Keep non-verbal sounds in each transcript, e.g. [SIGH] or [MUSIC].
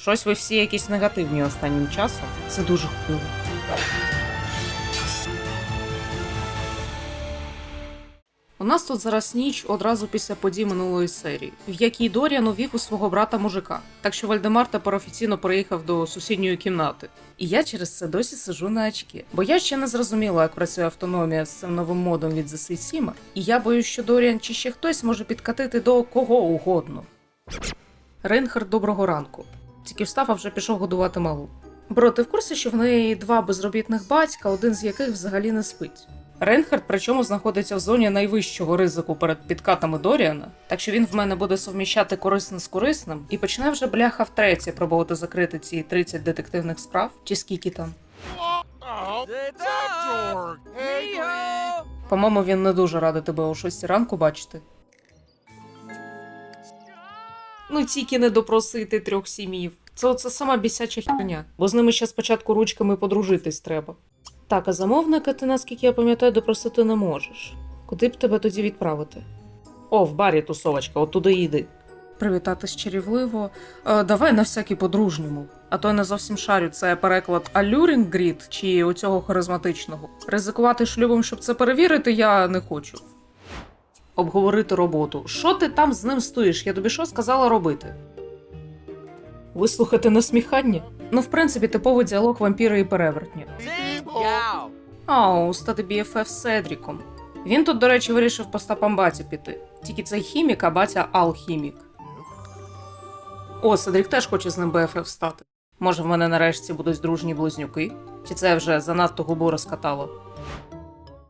Щось ви всі якісь негативні останнім часом. Це дуже впливо. У нас тут зараз ніч одразу після подій минулої серії, в якій Доріан увів у свого брата мужика. Так що Вальдемар тепер офіційно переїхав до сусідньої кімнати. І я через це досі сижу на очки. Бо я ще не зрозуміла, як працює автономія з цим новим модом від The Sweet Simmer, І я боюсь, що Доріан чи ще хтось може підкатити до кого угодно. Рейнхард, доброго ранку. Тільки встав, а вже пішов годувати малу. Бро, ти в курсі, що в неї два безробітних батька, один з яких взагалі не спить. Рейнхард причому знаходиться в зоні найвищого ризику перед підкатами Доріана, так що він в мене буде совміщати корисне з корисним і почне вже бляха втретє пробувати закрити ці 30 детективних справ, чи скільки там. По-моєму, він не дуже радий тебе о 6 ранку бачити. Ну, тільки не допросити трьох сім'їв. Це оце сама бісяча херня, бо з ними ще спочатку ручками подружитись треба. Так, а замовника ти, наскільки я пам'ятаю, допросити не можеш. Куди б тебе тоді відправити? О, в барі тусовочка, от туди йди. Привітатись чарівливо. Е, давай на всякий по-дружньому. А то я не зовсім шарю, це переклад Alluring Grid чи оцього харизматичного. Ризикувати шлюбом, щоб це перевірити, я не хочу. Обговорити роботу. Що ти там з ним стоїш? Я тобі що сказала робити? Вислухати насміхання? Ну, в принципі, типовий діалог вампіра і перевертня. Ау, стати BFF з Седріком. Він тут, до речі, вирішив по стопам баті піти. Тільки цей хімік, а батя алхімік. О, Седрік теж хоче з ним BFF стати. Може, в мене нарешті будуть дружні близнюки? Чи це вже занадто губу розкатало?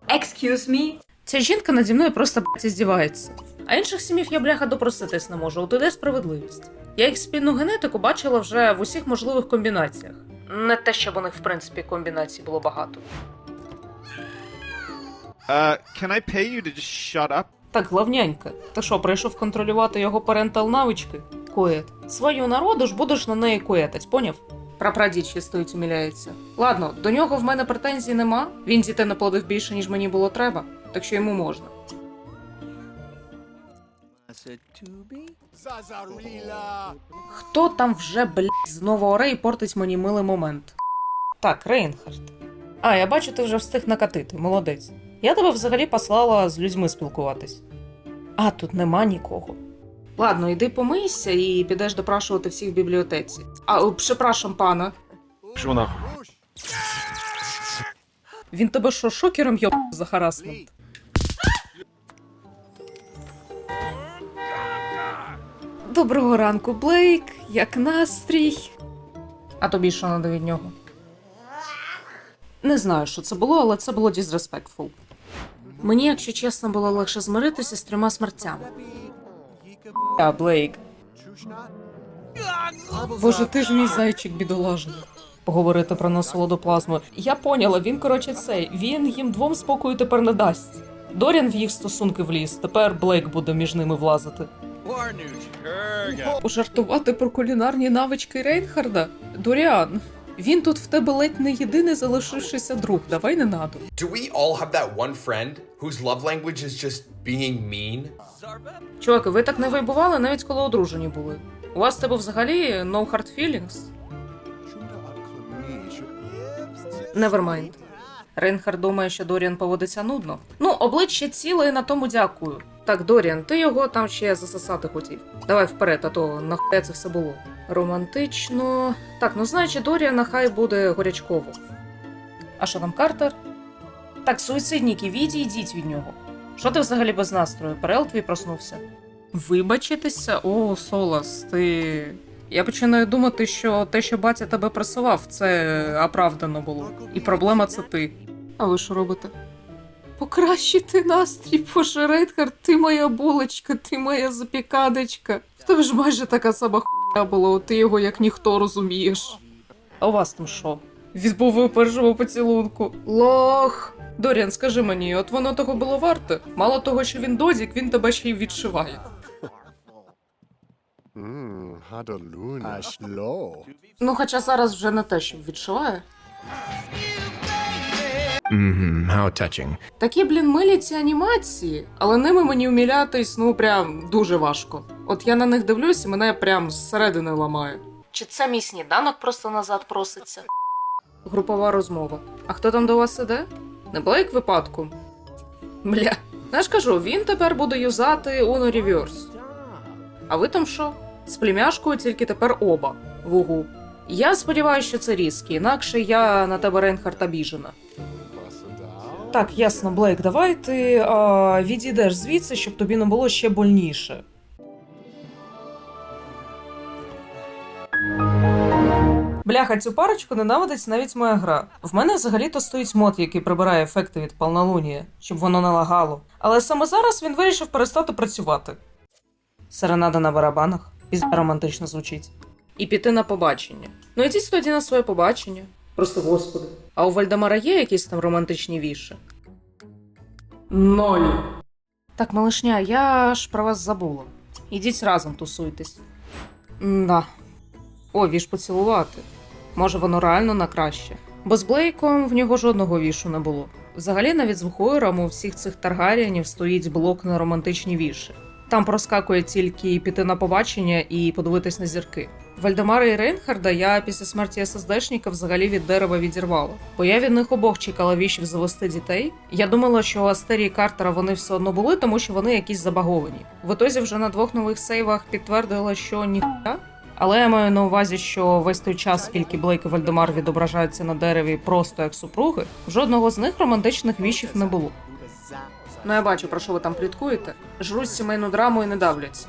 Excuse me? Ця жінка наді мною просто блядь, здівається. А інших сімів я бляха допроситись не можу, от іде справедливість. Я їх спільну генетику бачила вже в усіх можливих комбінаціях. Не те, щоб у них, в принципі, комбінацій було багато. Uh, can I pay you to just shut up? Так, главнянька, ти що, прийшов контролювати його парентал навички? Коет. Свою народу ж будеш на неї коетать, поняв? Прапрадід стоїть уміляється. Ладно, до нього в мене претензій нема. Він дітей наплодив більше, ніж мені було треба, так що йому можна. Хто там вже, блядь, знову оре і портить мені милий момент? Так, Рейнхард. А, я бачу, ти вже встиг накатити, молодець. Я тебе взагалі послала з людьми спілкуватись. А тут нема нікого. Ладно, йди помийся і підеш допрашувати всіх в бібліотеці. А, о, припрашам, пана. Пішов нахуй. Він тебе що, шокером йоб за харасмент? Доброго ранку, Блейк. Як настрій? А тобі що надо від нього? Не знаю, що це було, але це було disrespectful. Мені, якщо чесно, було легше змиритися з трьома смертями. Я, Блейк. Боже, ти ж мій зайчик бідолажний. Поговорити про насолоду плазмою. Я поняла, він, коротше, цей. Він їм двом спокою тепер не дасть. Доріан в їх стосунки вліз, тепер Блейк буде між ними влазити. Пожартувати про кулінарні навички Рейнхарда? Доріан, він тут в тебе ледь не єдиний залишившися друг. Давай не надо. Do we all have that one friend whose love language is just being mean? Чуваки, ви так не вайбували, навіть коли одружені були. У вас тебе взагалі no hard feelings? Nevermind. Рейнхард думає, що Доріан поводиться нудно. Ну, обличчя ціле і на тому дякую. Так, Доріан, ти його там ще засосати хотів. Давай вперед, а то нахуя це все було. Романтично. Так, ну значить, Доріана хай буде горячково. А що там Картер? Так, суїцидники, відійдіть від нього. Що ти взагалі без настрою? Перел твій проснувся. Вибачитися? О, Солас, ти. Я починаю думати, що те, що батя тебе пресував, це оправдано було. І проблема це ти. А ви що робите? Покращити настрій, боже, Рейдхард, ти моя булочка, ти моя запікадочка. В тебе ж майже така сама хуйня була, ти його як ніхто розумієш. А у вас там що? Відбув у першому поцілунку. Лох! Доріан, скажи мені, от воно того було варте? Мало того, що він додік, він тебе ще й відшиває. Ну, хоча зараз вже не те, що відшиває. Mm-hmm, how touching. Такі, блін, милі ці анімації, але ними мені умілятись, ну прям дуже важко. От я на них дивлюсь і мене прям зсередини ламає. Чи це мій сніданок просто назад проситься? Групова розмова. А хто там до вас іде? Не Блейк випадком. Бля. Я ж кажу, він тепер буде юзати Uno Reverse. А ви там що? З племяшкою тільки тепер оба. Вугу. Я сподіваюся, що це різкі, інакше я на тебе Рейнхард обіжена. Так, ясно, Блейк, давай ти а, відійдеш звідси, щоб тобі не було ще больніше. Бляха, цю парочку ненавидить навіть моя гра. В мене взагалі-то стоїть мод, який прибирає ефекти від повнолунія, щоб воно не лагало. Але саме зараз він вирішив перестати працювати. Серенада на барабанах. Пізда романтично звучить. І піти на побачення. Ну ідіть тоді на своє побачення. Просто господи. А у Вальдемара є якісь там романтичні віші? Ноль. Так, малышня, я ж про вас забула. Ідіть разом тусуйтесь. Да. О, віж поцілувати. Може, воно реально на краще. Бо з Блейком в нього жодного вішу не було. Взагалі, навіть з Вхойром у всіх цих Таргаріанів стоїть блок на романтичні віші. Там проскакує тільки піти на побачення і подивитись на зірки. Вальдемара і Рейнхарда я після смерті ССДшника взагалі від дерева відірвала. Бо я від них обох чекала вішів завести дітей. Я думала, що у Астерії Картера вони все одно були, тому що вони якісь забаговані. В ітозі вже на двох нових сейвах підтвердила, що ніхуя. Але я маю на увазі, що весь той час, скільки Блейк і Вальдемар відображаються на дереві просто як супруги, жодного з них романтичних вішів не було. Ну я бачу, про що ви там пліткуєте. Жруть сімейну драму і не давляться.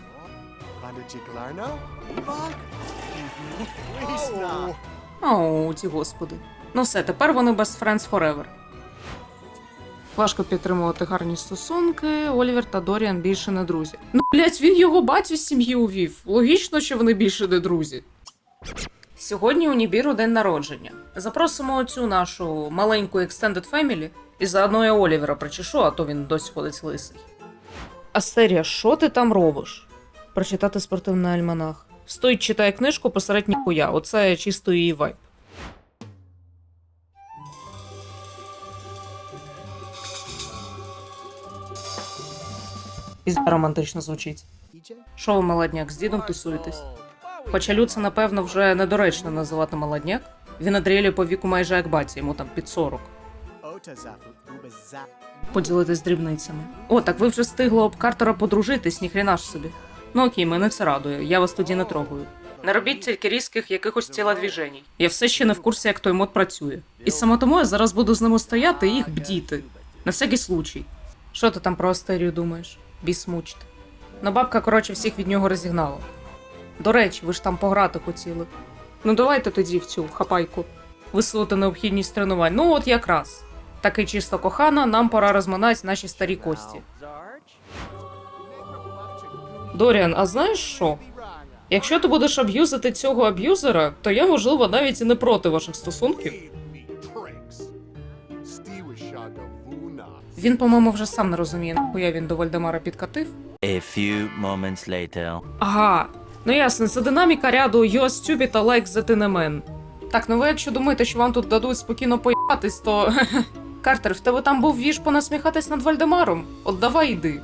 Оу, ті господи. Ну все, тепер вони best friends forever. Важко підтримувати гарні стосунки. Олівер та Доріан більше не друзі. Ну, блять, він його батю з сім'ї увів. Логічно, що вони більше не друзі. Сьогодні у Нібіру день народження. Запросимо цю нашу маленьку Extended Family і заодно я Олівера причешу, а то він досі ходить лисий. Астерія, що ти там робиш? Прочитати спортивний альманах. Стоїть читає книжку посеред ніхуя. Оце чисто її вайб. Пізда романтично звучить. Що ви, молодняк, з дідом тусуєтесь? Хоча Лю це, напевно, вже недоречно називати молодняк. Він Адріелі по віку майже як батя, йому там під 40. Поділитись дрібницями. О, так ви вже встигли об Картера подружитись, ніхрена ж собі. Ну окей, мене це радує, я вас тоді не трогаю. Не робіть тільки різких якихось тілодвіженій. Я все ще не в курсі, як той мод працює. І саме тому я зараз буду з ними стояти і їх бдіти. На всякий случай. Що ти там про Астерію думаєш? Біс мучте. Ну, бабка, коротше, всіх від нього розігнала. До речі, ви ж там пограти хотіли. Ну давайте тоді в цю хапайку. Висунути необхідність тренувань. Ну от якраз. Таки чисто кохана, нам пора розминати наші старі кості. Доріан, а знаєш що? Якщо ти будеш аб'юзити цього аб'юзера, то я, можливо, навіть і не проти ваших стосунків. Він, по-моєму, вже сам не розуміє, нахуя він до Вальдемара підкатив. A few moments later. Ага. Ну ясно, це динаміка ряду You're stupid, I like that in. Так, ну ви якщо думаєте, що вам тут дадуть спокійно поїбатись, то. [LAUGHS] Картер, в тебе там був віж понасміхатись над Вальдемаром? От давай йди.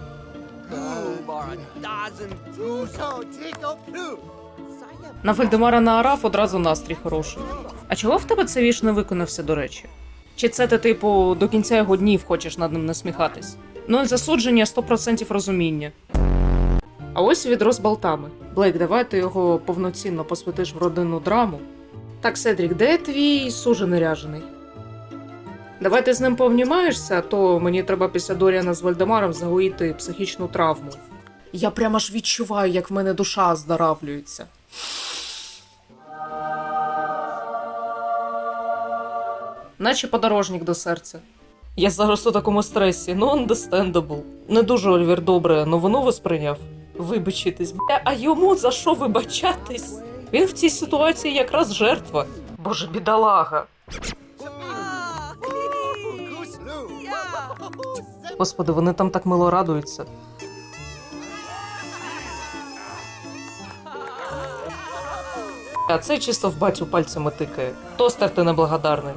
На Вальдемара наорав одразу настрій хороший. А чого в тебе цей віж не виконався, до речі? Чи це ти, типу, до кінця його днів хочеш над ним насміхатись? Нуль засудження, 100% розуміння. А ось і відро з болтами. Блейк, давай ти його повноцінно посвятиш в родинну драму. Так, Седрік, де твій сужений ряжений? Давай ти з ним повнімаєшся, а то мені треба після Доріана з Вальдемаром загоїти психічну травму. Я прямо ж відчуваю, як в мене душа здаравлюється. Наче подорожник до серця. Я зараз у такому стресі, ну understandable. Не дуже Ольвер добре новину восприйняв. Вибачитись, бля, а йому за що вибачатись? Він в цій ситуації якраз жертва. Боже, бідолага. Господи, вони там так мило радуються. А це чисто в батю пальцями тикає. Тостер ти неблагодарний.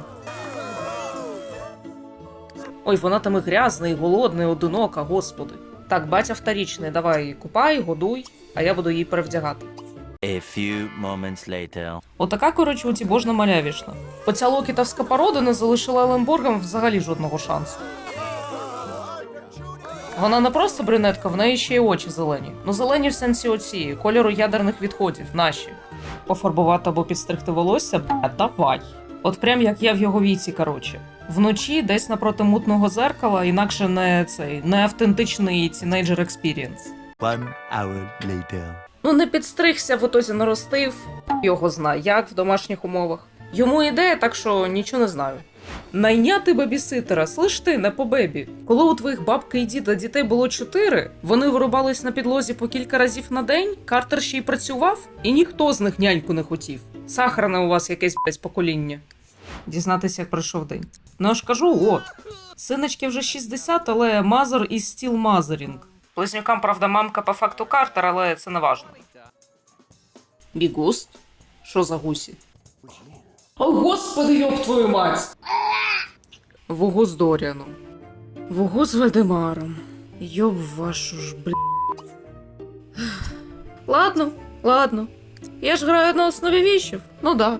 Ой, вона там і грязна, і голодна, і одинока, господи. Так, батя вторічний, давай купай, годуй, а я буду її перевдягати. A few moments later. Отака, коротше, у ті божна малявішна. Оця локітовська порода не залишила Еленборгам взагалі жодного шансу. Вона не просто брюнетка, в неї ще й очі зелені. Ну, зелені в сенсі оці, кольору ядерних відходів, наші. Пофарбувати або підстригти волосся, бля, давай. От прям як я в його віці, коротше. Вночі десь напроти мутного зеркала, інакше не цей не автентичний тінейджер експірієнс. One hour later. Ну, не підстригся, в отозі наростив, його знає, як в домашніх умовах. Йому ідея, так що нічого не знаю. Найняти бебіситера, слиш ти, не по бебі. Коли у твоїх бабки і діда дітей було чотири, вони вирубались на підлозі по кілька разів на день, Картер ще й працював, і ніхто з них няньку не хотів. Сахарне у вас якесь блядь, покоління. Дізнатися, як пройшов день. Ну я ж кажу, от. Синочки вже 60, але мазер і стіл мазерінг. Близнюкам, правда, мамка по факту Картер, але це не важно. Бігуст? Що за гусі? О, господи, йоб твою мать! Вугу з Доріаном. Вугу з Вальдемаром. Йоб вашу ж, бля. Ладно, ладно. Я ж граю на основі віщів. Ну да.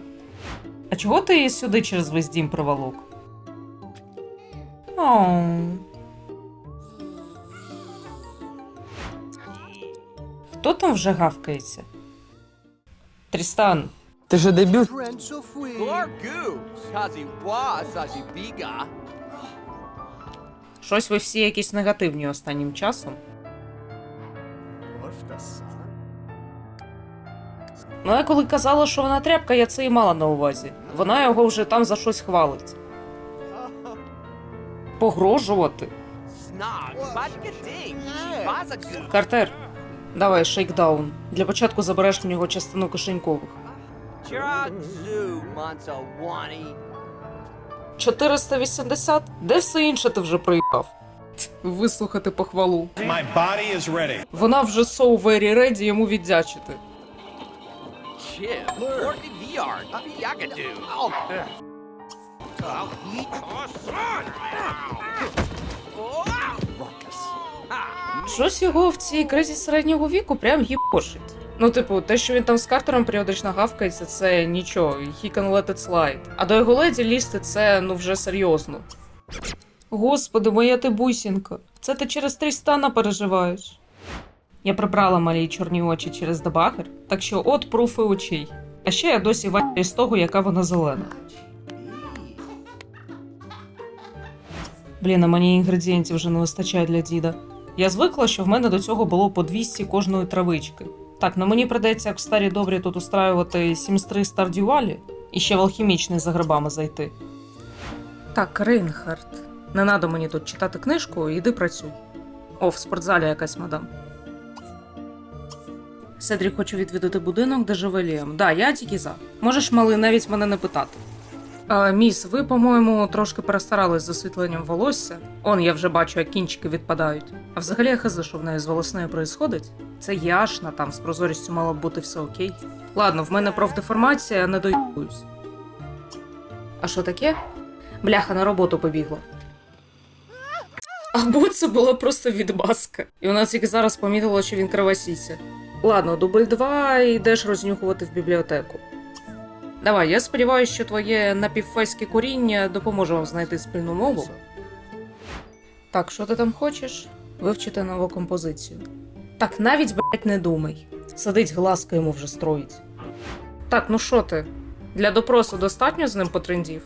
А чого ти її сюди через весь дім приволок? Оу. Хто там вже гавкається? Трістан. Ти Sazi biga. Щось ви всі якісь негативні останнім часом. Ну, я коли казала, що вона тряпка, я це і мала на увазі. Вона його вже там за щось хвалить. Погрожувати. Картер, давай шейкдаун. Для початку забереш в нього частину кишенькових. Chirazu, Mansa 480? Де все інше ти вже проїбав? Вислухати похвалу. My body is ready. Вона вже so very ready йому віддячити. VR. Oh, Щось його в цій кризі середнього віку прям гіпошить. Ну, типу, те, що він там з Картером періодично гавкається, це нічого, he can let it slide. А до його леді лізти це ну вже серйозно. Господи, моя ти бусінка, це ти через Трістана переживаєш. Я прибрала малі чорні очі через дебагер, так що от пруфи очей. А ще я досі варю з того, яка вона зелена. Блін, а мені інгредієнтів вже не вистачає для діда. Я звикла, що в мене до цього було по 200 кожної травички. Так, ну мені придеться, як в старі добрі, тут устраювати сімстри стардювалі і ще в алхімічний за грибами зайти. Так, Рейнхард, не надо мені тут читати книжку, іди працюй. О, в спортзалі якась мадам. Седрік хочу відвідати будинок, де живе Ліам. Да, я тільки за. Можеш, малий, навіть мене не питати. А, міс, ви, по-моєму, трошки перестарались з освітленням волосся. Он я вже бачу, як кінчики відпадають. А взагалі я хази, що в неї з волоснею происходить. Це яшна, там з прозорістю мало б бути все окей. Ладно, в мене профдеформація, не доюсь. А що таке? Бляха на роботу побігла. Або це була просто відмазка. І вона тільки зараз помітила, що він кривосіся. Ладно, дубль 2 йдеш рознюхувати в бібліотеку. Давай, я сподіваюся, що твоє напівфейське коріння допоможе вам знайти спільну мову. Так, що ти там хочеш? Вивчити нову композицію. Так, навіть, блять, не думай. Сидить глазка йому вже строїть. Так, ну що ти? Для допросу достатньо з ним потрендів?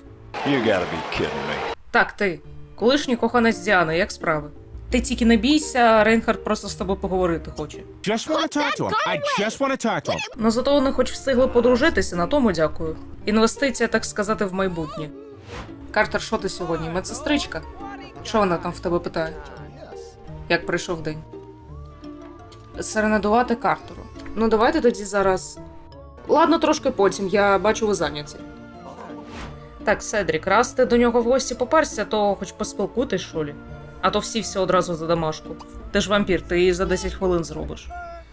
You gotta be kidding me. Так, ти, колишній коханець Діани, як справи? Ти тільки не бійся, Рейнхард просто з тобою поговорити хоче. Just wanna talk to him. I just wanna talk to him. Ну зато вони хоч встигли подружитися, на тому дякую. Інвестиція, так сказати, в майбутнє. Картер, що ти сьогодні? Медсестричка? Що вона там в тебе питає? Як пройшов день? Серенадувати Картеру. Ну давайте тоді зараз. Ладно, трошки потім, я бачу ви зайняті. Так, Седрік, раз ти до нього в гості поперся, то хоч поспілкуйтесь, що лі. А то всі все одразу за домашку. Ти ж вампір, ти її за 10 хвилин зробиш.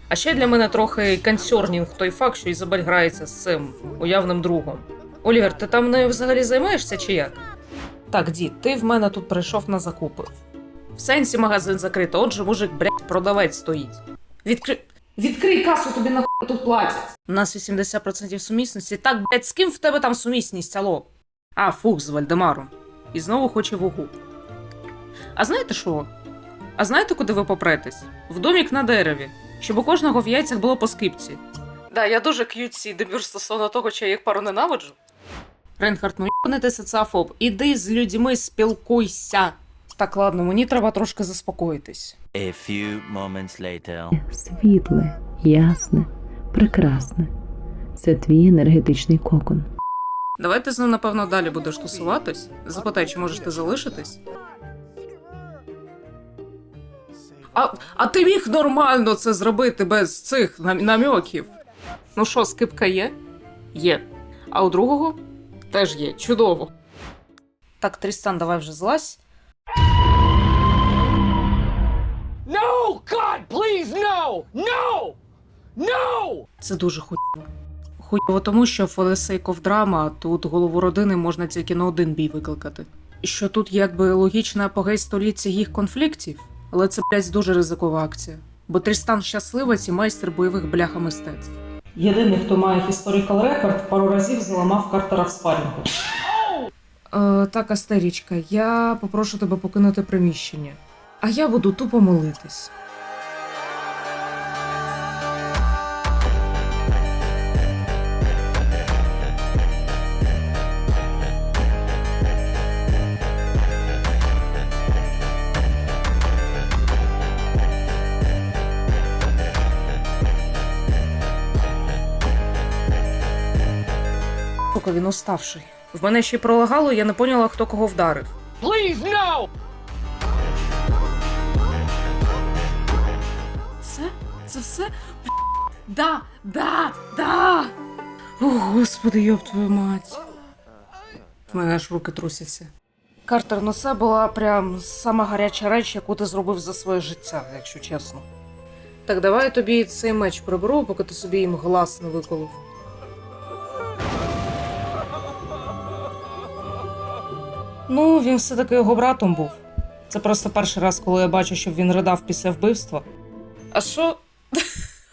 А ще для мене трохи консернінг той факт, що Ізабель грається з цим уявним другом. Олівер, ти там нею взагалі займаєшся чи як? Так, дід, ти в мене тут прийшов на закупи. В сенсі магазин закрито, отже, мужик, блядь, продавець стоїть. Відкри. Відкрий касу, тобі на тут платять. У нас 80% сумісності. Так, блядь, з ким в тебе там сумісність, алло? А, фух, з Вальдемаром. І знову хоче вугу. А знаєте що? А знаєте, куди ви попретесь? В домік на дереві, щоб у кожного в яйцях було по скипці. Да, я дуже к'ютсі дебюр стосовно того, що я їх пару ненавиджу. Рейнхард, ну не ти соціофоб. Іди з людьми спілкуйся. Так, ладно, мені треба трошки заспокоїтись. A few moments later. світле, ясне, прекрасне. Це твій енергетичний кокон. Давай ти з ним, напевно, далі будеш тусуватись. Запитай, чи можеш ти залишитись. А, а ти міг нормально це зробити без цих нам- намьоків. Ну що, скипка є? Є. А у другого теж є. Чудово. Так, Трістан, давай вже злазь. No! God, please, no! No! No! Це дуже хуйово. Хуйово тому, що for the sake of drama тут голову родини можна тільки на один бій викликати. Що тут якби логічний апогей століття їх конфліктів, але це блядь, дуже ризикова акція. Бо Трістан щасливець і майстер бойових бляха мистецтв. Єдиний, хто має historical рекорд, пару разів зламав Картера в спарінгу. Е, так, Астерічка, я попрошу тебе покинути приміщення. А я буду тупо молитись. Він уставший. В мене ще й пролагало, я не поняла, хто кого вдарив. Please, no! Це? Це все? Да, да, да. О, господи, йоб твою мать. В мене аж руки трусяться. Картер, ну це була прям сама гаряча реч, яку ти зробив за своє життя, якщо чесно. Так, давай я тобі цей меч приберу, поки ти собі їм глас не виколов. Ну, він все-таки його братом був. Це просто перший раз, коли я бачу, щоб він ридав після вбивства. А що? [LAUGHS]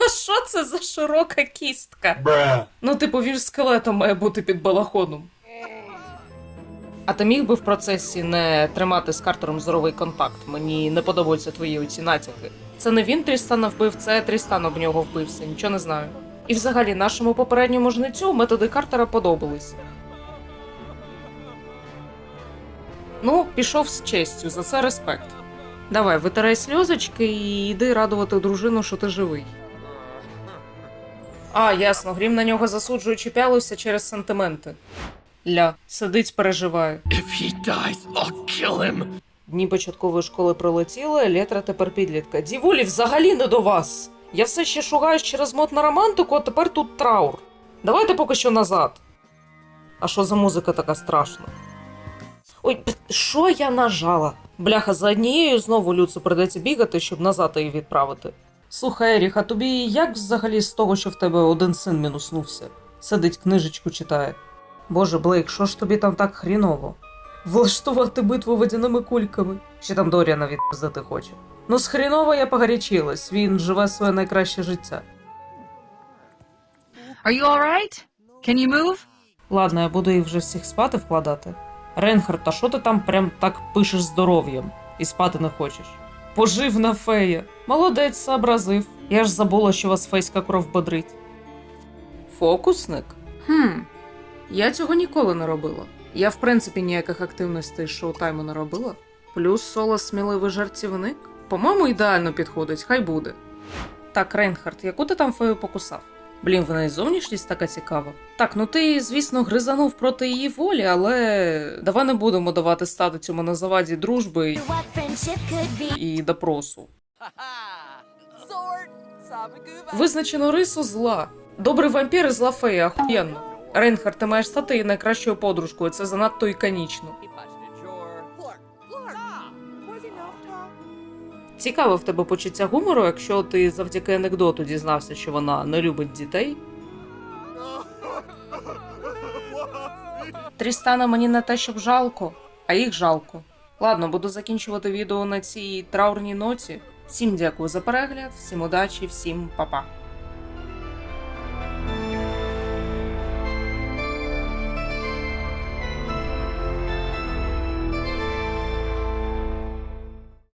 А що це за широка кістка? Ну, типу, він ж скелетом має бути під балахоном. А ти міг би в процесі не тримати з Картером здоровий контакт? Мені не подобаються твої оці натяки. Це не він Трістана вбив, це Трістан об нього вбився, нічого не знаю. І взагалі нашому попередньому жницю методи Картера подобались. Ну, пішов з честю, за це респект. Давай, витирай сльозочки і йди радувати дружину, що ти живий. А, ясно, грім на нього засуджує чіплявся через сантименти. Ля, сидить, переживає. If he dies, I'll kill him. Дні початкової школи пролетіли, літра тепер підлітка. Дівулі, взагалі не до вас. Я все ще шугаюсь через мод на романтику, а тепер тут траур. Давайте поки що назад. А що за музика така страшна? Ой, що я нажала? Бляха, за однією знову Люцу придеться бігати, щоб назад її відправити. Слухай, Еріх, а тобі як взагалі з того, що в тебе один син мінуснувся? Сидить, книжечку читає. Боже, Блейк, що ж тобі там так хріново? Влаштувати битву водяними кульками. Чи там Доріана відпиздити хоче? Ну, з хріново я погарячилась, він живе своє найкраще життя. Are you alright? Can you move? Ладно, я буду їх вже всіх спати вкладати. Рейнхард, а що ти там прям так пишеш здоров'ям і спати не хочеш? Поживна фея. Молодець, сообразив. Я ж забула, що вас фейська кров бодрить. Фокусник? Хм. Я цього ніколи не робила. Я, в принципі, ніяких активностей шоу-тайму не робила. Плюс соло сміливий жартівник. По-моєму, ідеально підходить, хай буде. Так, Рейнхард, яку ти там фею покусав? Блін, вона і зовнішність така цікава. Так, ну ти, звісно, гризанув проти її волі, але давай не будемо давати стати цьому на заваді дружби і допросу. Визначено рису зла. Добрий вампір і зла фея, ахуєнно. Рейнхард, ти маєш стати її найкращою подружкою, це занадто іконічно. Цікаве в тебе почуття гумору, якщо ти завдяки анекдоту дізнався, що вона не любить дітей. Трістана мені не те, щоб жалко, а їх жалко. Ладно, буду закінчувати відео на цій траурній ноті. Всім дякую за перегляд, всім удачі, всім па-па.